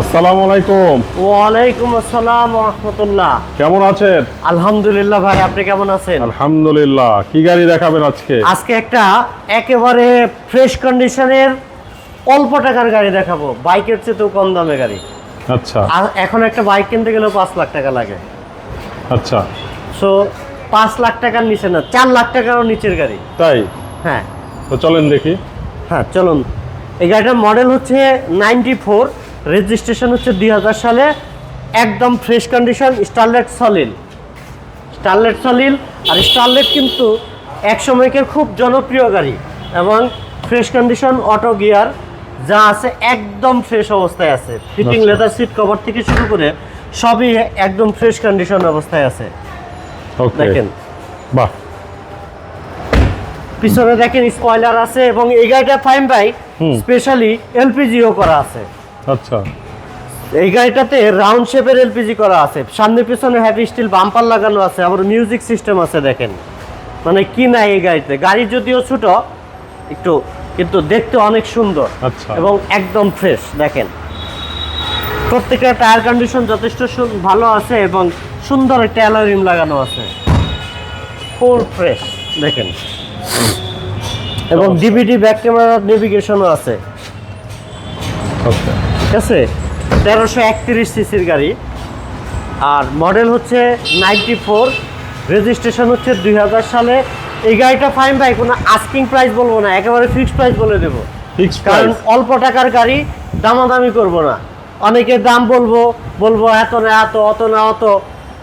আসসালামু আলাইকুম। ওয়ালাইকুম আসসালাম রহমতুল্লাহ। কেমন আছেন? আলহামদুলিল্লাহ ভাই আপনি কেমন আছেন? আলহামদুলিল্লাহ। কি গাড়ি দেখাবেন আজকে? আজকে একটা একেবারে ফ্রেশ কন্ডিশনের অল্প টাকার গাড়ি দেখাবো। বাইকের চেয়েও কম দামে গাড়ি। আচ্ছা। এখন একটা বাইক কিনতে গেলেও পাঁচ লাখ টাকা লাগে। আচ্ছা। সো পাঁচ লাখ টাকার নিচে না চার লাখ টাকারও নিচের গাড়ি। তাই? হ্যাঁ। তো চলেন দেখি। হ্যাঁ চলুন। এই গাড়িটার মডেল হচ্ছে নাইনটি ফোর রেজিস্ট্রেশন হচ্ছে দুই হাজার সালে একদম ফ্রেশ কন্ডিশন স্টারলেট সলিল স্টারলেট সলিল আর স্টারলেট কিন্তু এক সময়কার খুব জনপ্রিয় গাড়ি এবং ফ্রেশ কন্ডিশন অটো গিয়ার যা আছে একদম ফ্রেশ অবস্থায় আছে। ফিটিং। লেদার সিট কভার থেকে শুরু করে সবই একদম ফ্রেশ কন্ডিশন অবস্থায় আছে। দেখেন। বাহ। পিছনে দেখেন স্পয়লার আছে এবং এই গাড়িটা ফাইম বাই স্পেশালি এলপিজিও করা আছে। আচ্ছা। এই গাড়িটাতে রাউন্ড শেপের এলপিজি করা আছে। সামনে পিছনে হ্যাভি স্টিল বাম্পার লাগানো আছে আবার মিউজিক সিস্টেম আছে দেখেন। মানে কি নাই এই গাড়িতে। গাড়ি যদিও ছোট একটু কিন্তু দেখতে অনেক সুন্দর। আচ্ছা। এবং একদম ফ্রেশ দেখেন। প্রত্যেকটা টায়ার কন্ডিশন যথেষ্ট ভালো আছে এবং সুন্দর একটা অ্যালোরিম লাগানো আছে। ফুল ফ্রেশ দেখেন। এবং ডিভিডি ব্যাক ক্যামেরা নেভিগেশনও আছে। ঠিক আছে? তেরোশো একত্রিশ সিসির গাড়ি। আর মডেল হচ্ছে নাইনটি ফোর। রেজিস্ট্রেশন হচ্ছে দুই হাজার সালে। এই গাড়িটা ফাইন ভাই কোনো আস্কিং প্রাইস বলব না একেবারে ফিক্সড প্রাইস বলে দেবো। কারণ অল্প টাকার গাড়ি দামাদামি করব না। অনেকে দাম বলব বলব এত না এত অত না অত।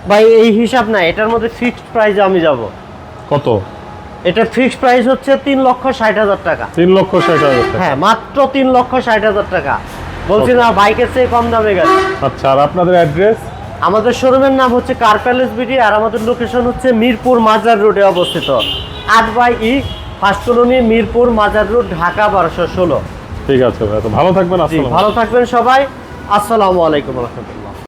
ভাই এই হিসাব না এটার মধ্যে ফিক্সড প্রাইসে আমি যাব। কত? এটা ফিক্সড প্রাইস হচ্ছে তিন লক্ষ ষাট হাজার টাকা। তিন লক্ষ ষাট হাজার টাকা। হ্যাঁ মাত্র তিন লক্ষ ষাট হাজার টাকা। বলছি না বাইকের চেয়ে কম দামে গেছে আচ্ছা আর আপনাদের অ্যাড্রেস আমাদের শোরুমের নাম হচ্ছে কার প্যালেস বিডি আর আমাদের লোকেশন হচ্ছে মিরপুর মাজার রোডে অবস্থিত। আট by E first colony Mirpur Mazar road Dhaka বারোশো ষোলো। ঠিক আছে ভাই তো ভালো থাকবেন ভালো থাকবেন সবাই। আসসালামু আলাইকুম রহমতুল্লাহ।